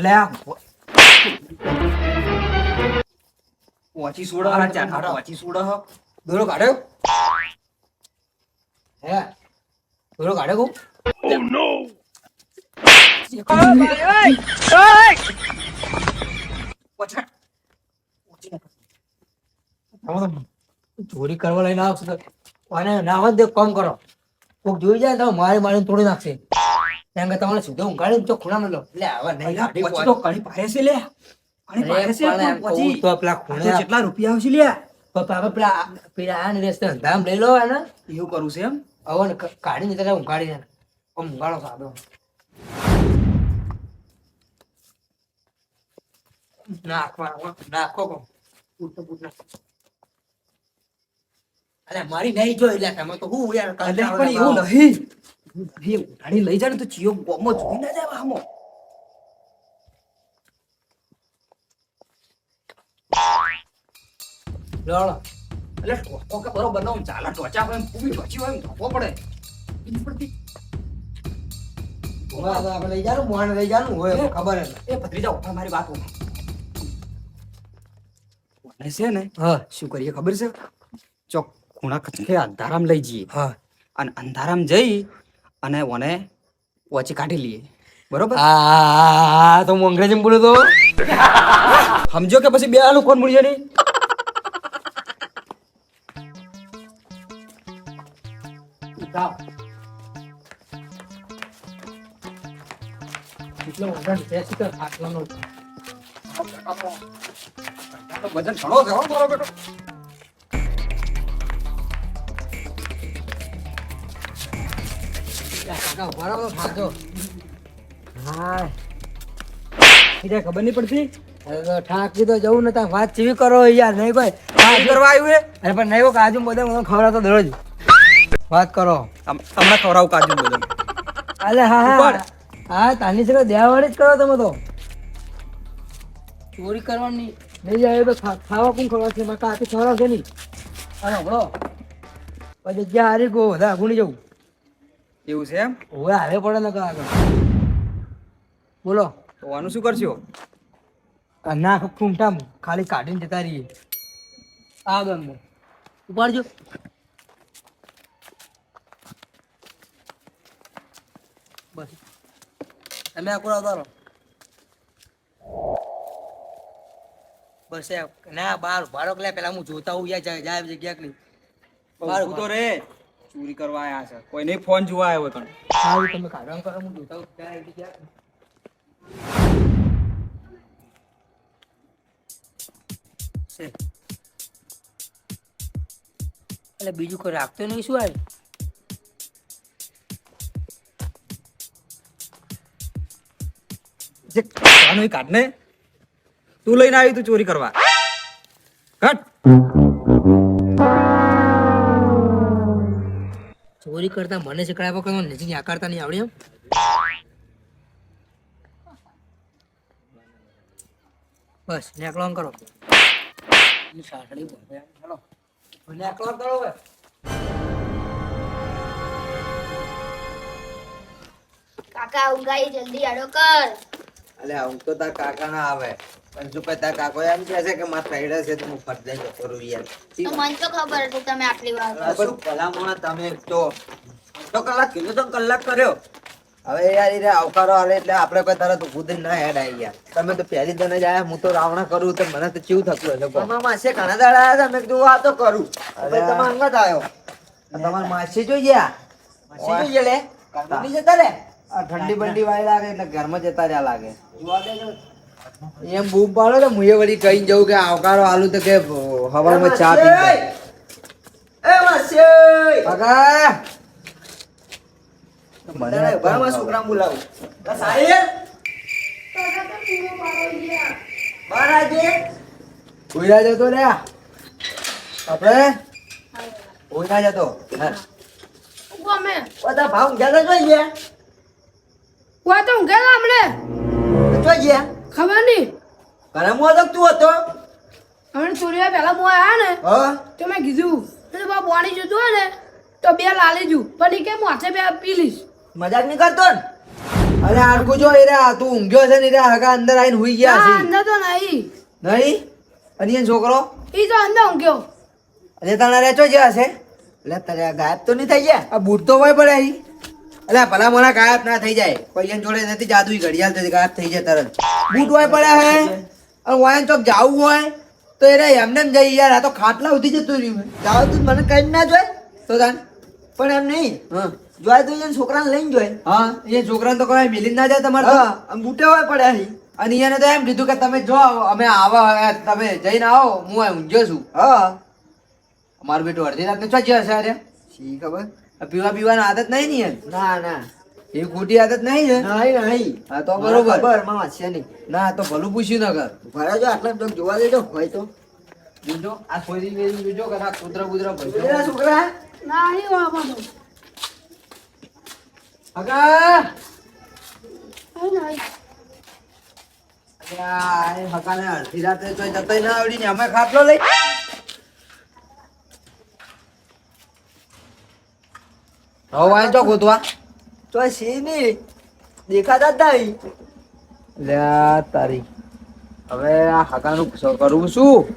અલે આ પોચી સોડો હારા. પોચી સોડો દોરો કાઢ્યો? હે? દોરો કાઢ્યો તમે ચોરી કરવા લઈને આવશે તો. અને ના આવે કામ કરો. કોઈક જોઈ જાય તો મારી મારી તોડી નાખશે. ત્યાં કે તમારે સીધો ઊંઘાડીને તો ખૂણામાં લો. એટલે આવા નહીં પછી તો ઘણી ભારે છે લે ઘણી અરે છે. કહું તો પેલા ખૂણે કેટલા રૂપિયા આવશે લે પપ્પા પેલા પેલા આ ને રસ્તે અંધામ લઈ લો ને એવું કરું છે એમ? હવે ને કાઢીને જતા ઊંઘાડીને આમ ઊંઘાડો સાદો. નાખવા નાખો કહું. પૂછ તો અરે મારી નહીં જોઈ લે તમે તો હું યાર કાલે પણ એવું નહીં. નહીં ઉઠાડી લઈ જાય ને તો ચિયો ગોમો જોઈ ના જાય આમો લડો એટલે ટોકો કે બરોબર નો ચાલે ટોચા હોય પૂરી ટોચી હોય ધોકો પડે બીજી પડતી આપણે લઈ જાનું મોહન લઈ જાનું હોય ખબર. એ ભત્રીજા ઊભા મારી વાત હોય મને છે ને હા શું કરીએ ખબર છે ચોક ખૂણા કચકે અંધારામ લઈ જઈએ હા અને અંધારામ જઈ અને ઓને વચ્ચે કાઢી લઈએ. બરોબર? આ તો હું અંગ્રેજી બોલું તો? સમજો કે પછી બે આલુ કોણ મૂળીએ નહીં? વજન ઘણો હો બેટો. કાકા ઊભા રહો તો થાકજો. હા ખબર નહીં પડતી? ઠાકી તો જવું ને ત્યાં વાત ચીવી કરો યાર. નહીં કોઈ વાત કરવા આવ્યું એ અરે પણ નહીં કાજુ બધે મને ખવડાવતો દરરોજ. વાત કરો. તમને હમણાં ખવડાવું કાજુ બધે અરે હા હા. હા તાની સાથે દેવાવાળી જ કરો તમે તો. ચોરી કરવાની. નહીં જાય તો ખા- ખાવા કોણ ખવડાવશે? મારે કાકી ખવડાવશે નહીં. અને હમણો પછી જ્યાં હારી ગો બધા ગુણી જવું. એવું છે એમ? હવે હારે પડે ને આગળ. બોલો. તો આનું શું કરશો? ના ફૂમટામ ખાલી કાઢીને જતા રહીએ. આ દો ઉપાડજો. બસ. તમે આકુર રહો. બસ ના બાર બાળક લે પેલા હું જોતા હોઉં યાર જાય જગ્યા બાર તું તો રે. ચોરી કરવા આયા છે. કોઈ નહીં ફોન જોવા આવ્યો હોય કણ સારું તમે કારણ કરો હું જોતા ક્યાં આવી ગયા? કે એટલે બીજું કોઈ રાખતો નહીં શું આવે જે કાઢ ને તું લઈને આવી તું ચોરી કરવા. કાઢ ચોરી કરતા મને શીખડાવ્યા વગર નજીક આકારતા નહીં આવડે એમ બસ નેકલોન કરો. નેકલોન કરો હવે. કાકા ઊંઘાઈ જલ્દી આડો કર અલે ઊંઘ તો તાર કાકા ના આવે શું કાકો એમ કહે છે કે માર ફાયડા છે તો હું ફરજે જતો રહું યાર. તો મને તો ખબર હતી તમે આટલી વાર શું ભલામણ તમે તો તો કલાક કીધું તો કલાક કર્યો. હવે યાર એ આવકારો આલે એટલે આપણે કોઈ તરત ઉભું ના હેડ આવી ગયા. તમે તો પહેલી દને જ આયા હું તો રાવણા કરું તો મને તો ચીવ થતું હશે. તમારા માસે ઘણા દાડા આવ્યા તમે કીધું આ તો કરું. હવે તમારા અંગત આવ્યો તમારે માસી જોઈ ગયા? માસી જોઈ ગયા લે કાકા જતા ઠંડી બંડી વાય લાગે એટલે ઘરમાં જતા રહ્યા લાગે. એમ બૂમ પાડો ને મુએ વળી કઈ જવું કે આવકારો આલુ તો કે હવામાં ચા પી એ માસી! કાકા! મને ઘરમાં છોકરા બોલાવું. જતો રે આપણે? ઉઈરા જતો. હા. ગમે બધા ભાવ ગયા તો જોઈ ગયા. વા તો ગયા હમણે. જોઈ ગયા. ખબર નહીં. ઘરે મો તો હતો હમણે સૂર્યા પહેલા મો આયા ને હ? તો મેં કીધું તો બા પાણી જોતું હોય ને તો બે લાલી જુ પણ કે મોથે બે પી લઈશ? મજાક નહીં કરતો ને? અરે આડકું જો એ રહ્યા તું ઊંઘ્યો છે ને રે રહ્યા હગા અંદર આવીને હુઈ ગયા છે. અંદર તો નહીં. નહીં? અને એ છોકરો? એ તો અંદર ઊંઘ્યો. અરે તને રેચો જ્યાં છે એટલે તારે ગાયબ તો નહીં થઈ ગયા? આ બૂટ તો હોય પડે અહીં. એટલે ભલા મોણા ગાયબ ના થઈ જાય. કોઈ એની જોડે નથી જાદુ ઘડિયાળ તો ગાયબ થઈ જાય તરત. બૂટ હોય પડ્યા હે? અને વાયન ચોક જાવું હોય તો એ રે એમને એમ જઈ યાર આ તો ખાટલા ઉધી જતું રહ્યું જાવ તું મને કઈ ના જોય. તો તાન પણ એમ નહીં. જોય તો એને છોકરાને લઈને જોય. હા. એ છોકરાને તો કોઈ મિલી ના જાય તમારે આમ બૂટે હોય પડ્યા હી. અને એને તો એમ કીધું કે તમે જો અમે આવા તમે જઈને આવો હું ઊંઘ્યો છું. હા. અમારો બેટું અડધી રાતને ચો હશે અરે. શી ખબર? પીવા પીવાની આદત નહીં ને ના ના. એ ખોટી આદત નહીં ને નહીં નહીં. હા તો બરોબર. ખબર મામા છે નહીં. ના તો ભલું પૂછ્યું ના કર ભરા જો આટલા તો જોવા દેજો હોય તો. જોજો આ છોરી વેરી જોજો કે આ કૂતરા કૂતરા પેલા છોકરા? ના નહીં વાપરતો અગા હગાને અડધી રાતે તો જતોય ના આવડી ને અમે ખાટલો લઈ હવે વાંચો ચો ગોતવા. તો સી નહીં દેખાતા જ નહીં. લ્યા તારી. હવે આ હગાનું સ- કરવું શું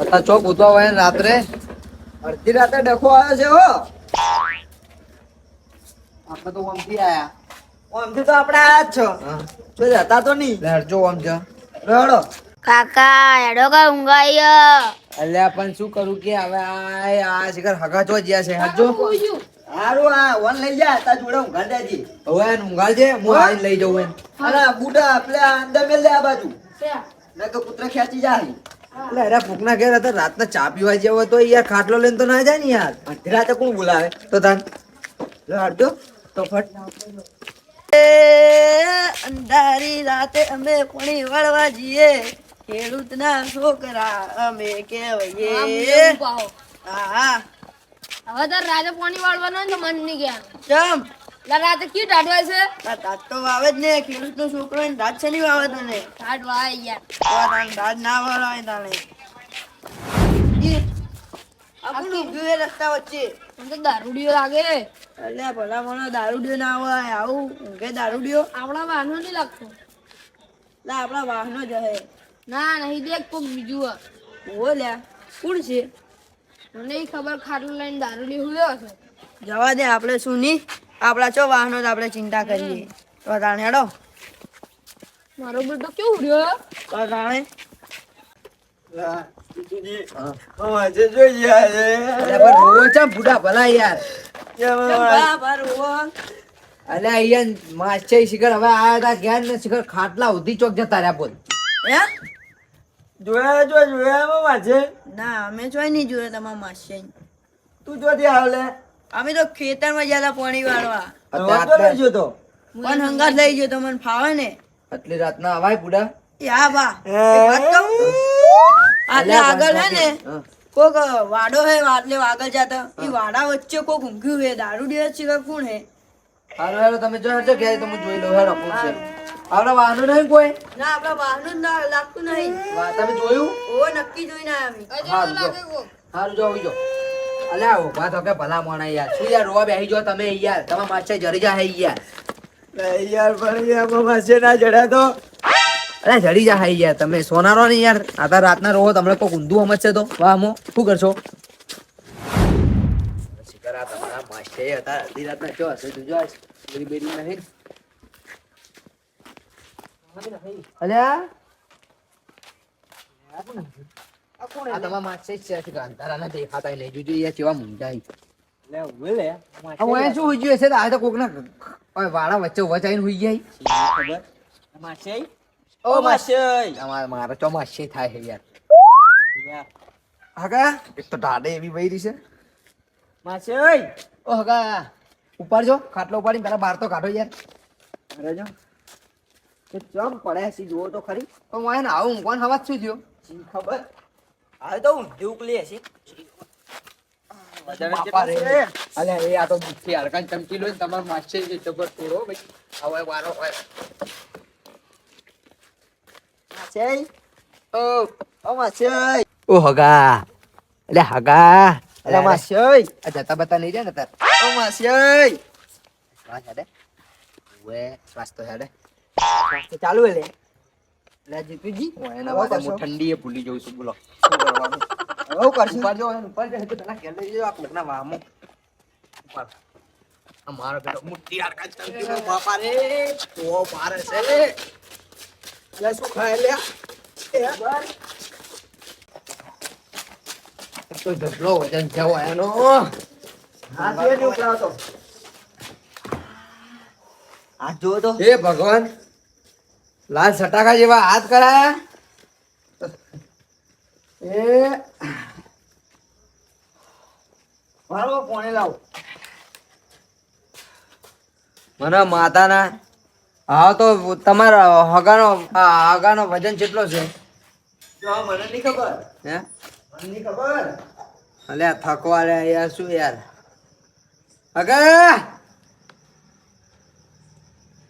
અત્યારે ચોક ગોતવા હોય રાત્રે? અડધી રાતે ડખો આવ્યો છે હો. આપણે તો આમથી આયા. આમથી તો આપણે આયા જ છો. તો જતા તો નહીં. લે હરજો આમ રડો. કાકા હેડો કર ઊંઘાઈ અલ્યા પણ શું કરું કે હવે આ આ શિખર હગા ચો જ્યા છે હરજો કોઈ ગયું. હારું આ વન લઈ જા તા જોડે ઊંઘા દેજી હવે એને ઊંઘાડજે હું આવીને લઈ જવું એમ આ બુડા પેલા અંદર મેલ આ બાજુ. નહીં તો કૂતરા ખેંચી જાય એટલે અરે ફૂકના ઘેર હતા રાતના ચા પીવા જેવો તો યાર ખાટલો લઈને તો ના જાય ને યાર. અડધી રાતે કોણ બોલાવે? તો તાન. હાડજો તો ફટ. અંધારી રાતે અમે કોણી વાળવા જઈએ. ખેડૂતના છોકરા અમે પાહો. હા. હવે તાર રાતે પાણી વાળવાનો ને તો મન નહીં ગયા. ચમ રાતે કી ટાઢવાય છે? આ દાંત તો વાવે જ ને ખેડૂતનો છોકરો ને દાંત છે નહીં વાવે તને ટાઢવાય યાર. તો તાન દાંત ના વાળાય તાણે ઈ, આ કોણ ઊભું રસ્તા વચ્ચે. મને દારૂડિયો લાગે. એટલે ભલા મને દારૂડિયો ના હોય આવું ઊંઘે દારૂડિયો. આપણા વાહનો નહીં લાગતો. એટલે આપણા વાહનો જ હે. ના નહીં દેખ કોક બીજું હોય. લ્યા કોણ છે? મને ખબર ખાટલું લઈને દારૂ લીધું હશે. જવા દે આપણે શું નહીં આપણા ચો વાહનો જ આપણે ચિંતા કરીએ. તો તાણે હેડો. મારો બેટો કેવું રહ્યો? તો તાણે. ખાટલા ઉધી ચોક જતા રહ્યા બોલ. હે? જોયા જો જોયા ના અમે જોઈ નહીં જોયો તમારા માસી તું જોતી આવલે. અમે તો ખેતરમાં ગયા પાણી વાળવા. લઈ ગયો તો મને ફાવે ને. આટલી રાતના અવાય બુડા એ બા. વાત કહું? આટલે આગળ હે ને કોક વાડો હે આટલે આગળ જાતા. એ વાડા વચ્ચે કોક ઊંઘ્યું હે દારૂ ડે છે કોણ હે? હારો હારો તમે જો હરજો ઘેર તો હું જોઈ લઉં. હેડો કોણ છે. આવડા વાહનો નહીં કોઈ? ના આપણા વાહનો ના લાગતું નહીં. તમે જોયું? ઓ નક્કી જોઈને આયા અમે. હારું જો. હારું જો આવી જો. અલ્યા ઊભા તો કે ભલા મોણા યાર. શું યાર રોવા બેહી જો તમે યાર. તમે માછે જરી જા હે યાર. યાર પણ યાર મામા ના જડ્યા તો. અરે જડી જા હે યાર. તમે સોનારો ને યાર. આતા રાતના રોવો તમને કોઈ ઊંધું સમજશે તો. વાહ મો શું કરશો? શિખર તમારા માછે હતા. અડધી રાતના જો હશે? બેરી નહીં. અલ્યા? આ તમારા માછે છે શિખર અંધારાના દેખાતા નહીં જોજો યાર કેવા મૂંઝાય લે ઉભે લે. શું હુઈ ગયું હશે? તો આ તો કોકના વાળા વચ્ચે ઊભા થઈને હુઈ જાય ખબર માસે? ઓ માસે. અમારા મારા ચોમાસે થાય છે યાર. યાર હગા? એક તો ટાડે એવી વૈરી છે. માસે. ઓ હગા. ઉપાડજો. ખાટલો ઉપાડીને પેલા બાર તો કાઢો યાર. જો. ચમ પડે છે જુઓ તો ખરી. તો હું એને આવું કોણ હવા શું થયો? ખબર. હવે તો હું ઉકલી લે એ આ તો ચમકી લો તમારો માસે જે જબર તોડો ભાઈ હવે વારો હોય. માસે ઓ ઓ માસે ઓ હગા. એટલે હગા. અરે માસે આ જતા બતા નહીં જાય ને તાર. ઓ માસે વાહ યાર ઓએ શ્વાસ તો હેડે. તો ચાલુ હે લે. લે જીતુજી. ઓય એના માટે? હું ઠંડીએ ભૂલી જઉં છું બોલો. શું કરવાનું? હવે કરશું? ઉપર જો ઉપર જો તો તને કેલે જો આ કોકના વામો ઉપર અમારો મારો બેટો મુઠ્ઠી હાડકા ચાલતી નો બાપા રે ઓ મારે છે. લે શું ખાય લે? તો ઢગલો વજન જવો એનો. હાથ ને ઉપડાવતો હાથ જોવો તો? હે ભગવાન. લાલ સટાકા જેવા હાથ કરાયા. એ. મારો કોને લાવ? મને માતાના. હા તો તમારા હગાનો હગાનો વજન કેટલો છે? મને નહીં ખબર. હે? મને નહીં ખબર. અલ્યા થકવા રે યાર શું યાર? હગા!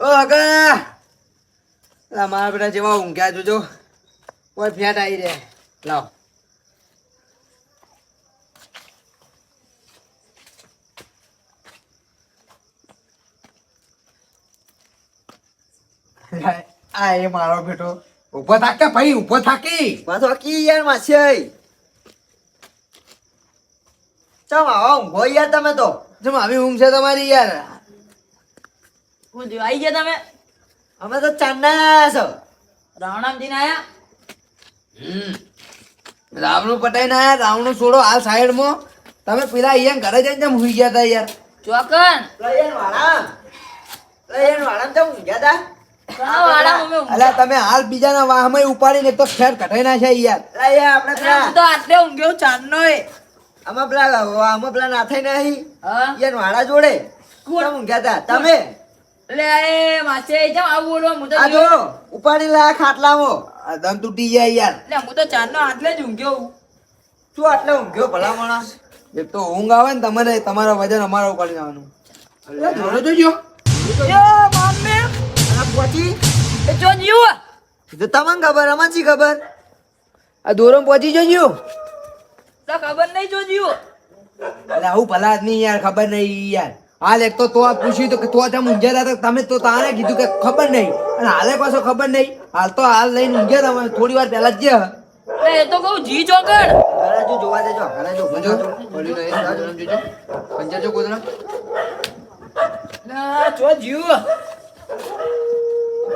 ઓ હગા! અલા મારા બેટા જેવા ઊંઘ્યા જોજો. કોઈ ફેટ આવી રે લાવ. આ એ મારો બેટો. ઊભો થાક કે ભાઈ ઊભો થાકી? પાછો કી યાર માસી ચમ આવો ઊંઘો યાર તમે તો. જેમ આવી ઊંઘ છે તમારી યાર. હું આવી ગયા તમે? અમે તો ચાંદના છો. રાવણામજી ના આયા? રાવણું પટાઈને આયા રાવણું છોડો હાલ સાઈડમાં. તમે પેલા અહીંયા ઘરે જઈને જેમ હુઈ ગયા હતા યાર. ચોકન. લયન વાળા. લયન વાળા તો ઊંઘ્યા તા. ઘણા વાળા? મમ્મી ઊંઘ- અલ્યા તમે હાલ બીજાના વાહમાં ઉપાડીને તો ખેર કઢાઈ નાખ્યા યાર. લય આપણે પેલા હું તો આટલે ઊંઘ્યો ચાંદનો એ આમાં પેલા આમાં પેલા નાથાઈ નહીં હા. યન વાળા જોડે. કોણ? ઊંઘ્યા તા. તમે? એ માસે જેમ આવું બોલવા હું તો આ જો. ઉપાડી લાયા ખાટલામાં. આ દમ તૂટી જાય યાર. એટલે હું તો ચાંદનો આટલે જ ઊંઘ્યો શું આટલે ઊંઘ્યો ભલા માણસ? એક તો ઊંઘ આવે ને તમારે તમારા વજન અમારા ઉપાડી જવાનું જોડે જોજો યો મમ્મી આ પહોંચી એ જો જીવ. તો તમને ખબર અમને શી ખબર? આ દોરમ પહોંચી જજો તો ખબર નહીં જો જીવ. આવું ભલા નહીં યાર ખબર નહીં યાર. હાલ એક તો તો આ પૂછ્યું તો કે તો તમે ઊંઘ્યા હતા તમે તો તારે કીધું કે ખબર નહીં. અને હાલે પાછો ખબર નહીં. હાલ તો હાલ લઈને ઊંઘ્યા તમે થોડી વાર પહેલા જ એ તો કહું જી ચોકડ. ઘરે જો જોવા દેજો ઘરે જો જો પડ્યું નહીં જોજો. પંચાજો કોદરા ના જો જીવ.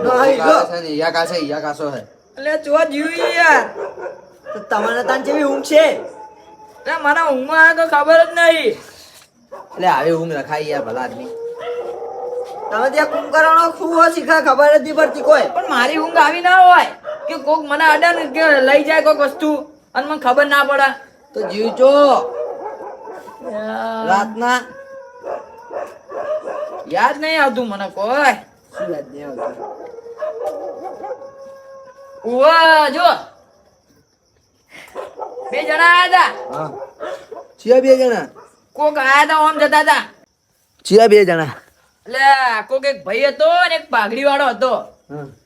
નહીં જો. યા કાસે યા કાસો હે એટલે જો જીવ યાર. તો તમને તાન જેવી ઊંઘ છે? મારા મને ઊંઘમાં ખબર જ નહીં. એટલે આવી ઊંઘ રખાય યાર ભલા આદમી તમે ત્યાં કુંભકરણો શું હોય શીખા ખબર જ નહીં પડતી કોઈ. પણ મારી ઊંઘ આવી ના હોય કે કોક મને અડન કે લઈ જાય કોઈક વસ્તુ અને મને ખબર ના પડે. તો જીવજો રાતના? યાદ નહીં આવતું મને કોઈ. શું યાદ નહીં આવતું? ઉવા જો. બે જણા હતા હા. બે જણા? કોક આયા ઓમ જતા હતા. ચિયા બે જણા. એટલે કોક એક ભાઈ હતો અને એક પાઘડી વાળો હતો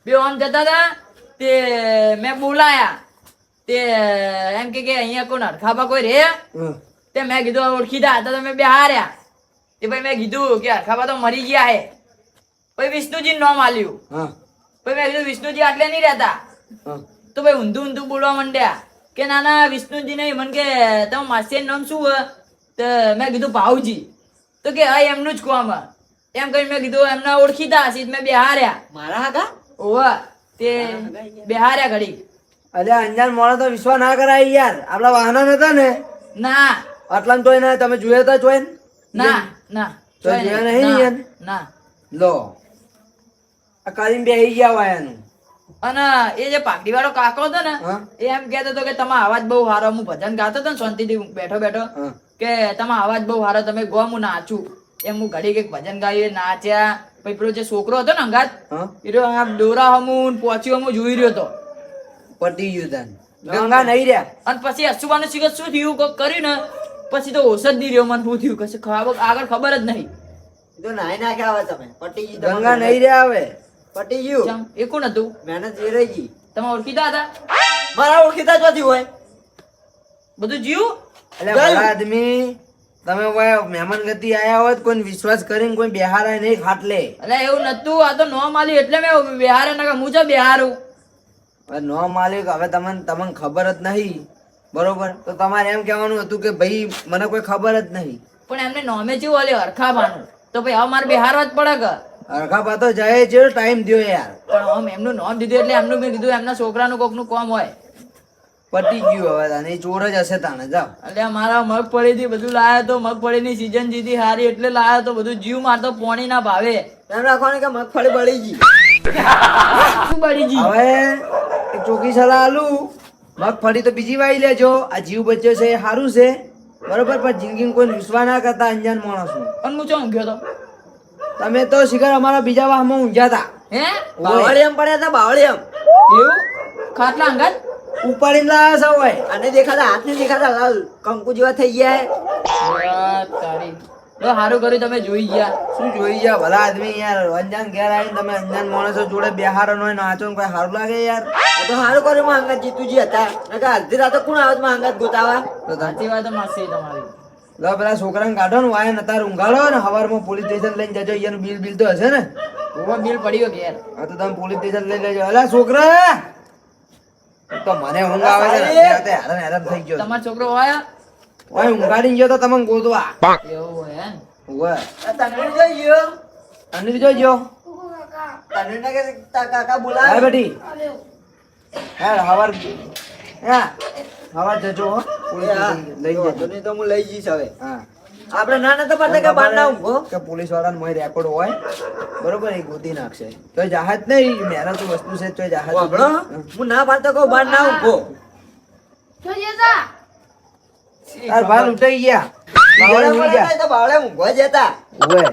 બે ઓમ જતા હતા તે મેં બોલાયા. તે એમ કે કે અહીંયા કોઈ હરખાબા કોઈ રે. તે મેં કીધું ઓળખીતા હતા તમે બે હાર્યા તે ભાઈ મેં કીધું કે હરખાબા તો મરી ગયા હે. પછી વિષ્ણુજી નામ આલ્યું. પછી મેં કીધું વિષ્ણુજી આટલે નહીં રહેતા. તો ભાઈ ઊંધું ઊંધું બોલવા માંડ્યા કે ના ના વિષ્ણુજી નહીં મને કે તમે માસી નામ શું તો મેં કીધું ભાવજી તો કે હા એમનું જ કોમાં એમ કહી મેં કીધું એમના ઓળખીતા હશે મેં બેહાર્યા. મારા હતા ઓવા તે બેહાર્યા ઘડી અરે અંજાન મોડા તો વિશ્વાસ ના કરાય યાર. આપડા વાહન હતા ને? ના. આટલા તોય ના તમે જોયા હતા જોઈને? ના ના તો જોયા નહીં. યાર? ના લો. આ કરીને બેહી ગયા વાયાનું અને એ જે પાકડી વાળો કાકો હતો ને એ એમ કહેતો હતો કે તમે અવાજ બહુ સારો હું ભજન ગાતો હતો ને શાંતિથી બેઠો બેઠો. કે તમારો અવાજ બહુ સારો તમે ગો હું નાચું. એમ હું ઘડી કંઈક ભજન ગાયું નાચ્યા. પછી પેલો જે છોકરો હતો ને અંગાત એ આમ દોરા હમું પહોંચ્યો હમું જોઈ રહ્યો હતો. પતી ગયું તન. ગંગા નહીં રહ્યા? અને પછી અશુભાનું શિખર શું થયું? કોક કર્યું ને પછી તો હોશ જ નહીં રહ્યો મને શું થયું? કશે ખબર આગળ ખબર જ નહીં. તો નાઈ નાખ્યા આવે તમે. પટી ગયું ગંગા નહીં રહ્યા હવે. પટી ગયું? એ કોણ હતું? મહેનત જે રહી ગઈ. તમે ઓળખીતા હતા? મારા ઓળખીતા જ નથી હોય. બધું જીવ? ભલા આદમી તમે મહેમાન ગતિ આયા હોત કોઈ વિશ્વાસ કરીને કોઈ બેહારાય નહીં ખાટલે. એટલે એવું નતું આ તો નો માલી એટલે મેં બિહારે નકા હું છે બિહારું. હવે નો માલિક હવે તમને તમને ખબર જ નહીં. બરોબર? તો તમારે એમ કહેવાનું હતું કે ભાઈ મને કોઈ ખબર જ નહીં. પણ એમને નોમે જેવું ઓલે હરખાબાનું તો ભાઈ હવે મારે બિહારવા જ પડે કે? અરખા તો જાય છે ટાઈમ દો યાર. પણ આમ એમનું નોમ દીધું એટલે એમનું મેં કીધું એમના છોકરાનું કોકનું કોમ હોય. પટી ગયું હવે તને ચોર જ હશે તાને જાવ એટલે મારા મગફળી થી બધું લાયા તો મગફળીની સીઝન જીધી હારી એટલે લાયા તો બધું જીવ મારતો પોણી ના ભાવે. એમ રાખવાની કે મગફળી બળી ગઈ. શું બળી ગઈ? હવે ચોકી સલાહ આલું. મગફળી તો બીજી વાઈ લેજો. આ જીવ બચ્યો છે એ સારું છે. બરોબર પણ જિંદગી કોઈ વિશ્વાસ ના કરતા અંજાન માણસનું પણ હું ગયો તો? તમે તો શિખર અમારા બીજા વાહમાં ઊંઘ્યા હતા હે? બાવળિયમ પડ્યા હતા બાવળિયમ. એવું? ખાટલા અંગાત? ઉપાડીને લાયા છો હોય અને દેખાતા હાથ ને દેખાતા લાલ કંકુ જેવા થઈ ગયા તારી. તો સારું કર્યું તમે જોઈ ગયા. શું જોઈ ગયા? ભલા આદમી યાર. અંજાન ઘેર આવીને તમે અંજાન માણસો જોડે બેહારો હોય નાચો ને કોઈ સારું લાગે યાર? તો સારું કર્યું માંગત જીતુજી હતા. નકર અડધી રાતે કોણ આવત માંગત ગોતાવા? તો સાચી વાત માસી તમારી. લો પેલા છોકરાને કાઢો ને વાય નતાર ઊંઘાડો ને હવારમાં પોલીસ સ્ટેશન લઈને જજો અહીંયાનું બિલ બિલ તો હશે ને? બિલ પડ્યો ઘેર. હા તો તમે પોલીસ સ્ટેશન લઈ લેજો અલા છોકરા! તો મને ઊંઘ આવે છે હેરાન હેરાન થઈ ગયો તમારો છોકરો હોય? ઓય ઊંઘાડી ગયો તો તમને ગોતવા એવું હે ઓય તને જોઈ ગયો? તને જોઈ ગયો? તને ના કે કાકા હા બોલાવે બેટી. હા હવાર. હા. હવાર જજો હો. હા. લઈ વાંધો જજો નહીં તો હું લઈ જઈશ હવે. હા. આપણે ના ના તપાસ કે બાર ના ઊંઘો કે પોલીસ વાળાને મોય રેકોર્ડ હોય બરોબર એ ગોતી નાખશે. તો જાહત નહીં મેરા તો વસ્તુ છે તો જાહત વાપરો હું ના પાડતો કહું બાર ના ઊંઘો જો જતા. તાર ભાલ ઉઠાઈ ગયા. બાવળે જા. હતા તો બાવળે ઊંઘવા જતા ઓય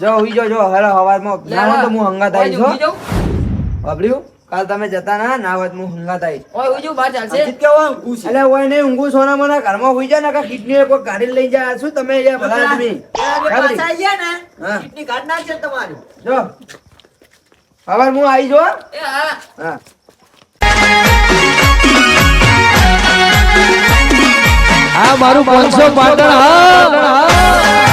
જો ઉઈ જો જો હરા હવારમાં. ના તો હું હંગાત ઓય છો ઊંઘી? વાપર્યું? કાલ તમે જતા ના ના વાત હું હુંગા થાય. ઓય ઉજુ બાર ચાલશે. અજીત કેવા ઊંઘું છે? એટલે ઓય નહીં ઊંઘું સોના મોના ઘરમાં હોઈ જાય ને કા કિડની કોઈ ગાડી લઈ જાય શું તમે એ ભલા આદમી? પાછા ગયા ને કિડની કિડની ના છે તમારી. જો. હવે હું આવી જો એ હા. હા. આ મારું પાંચસો પાટણ હા.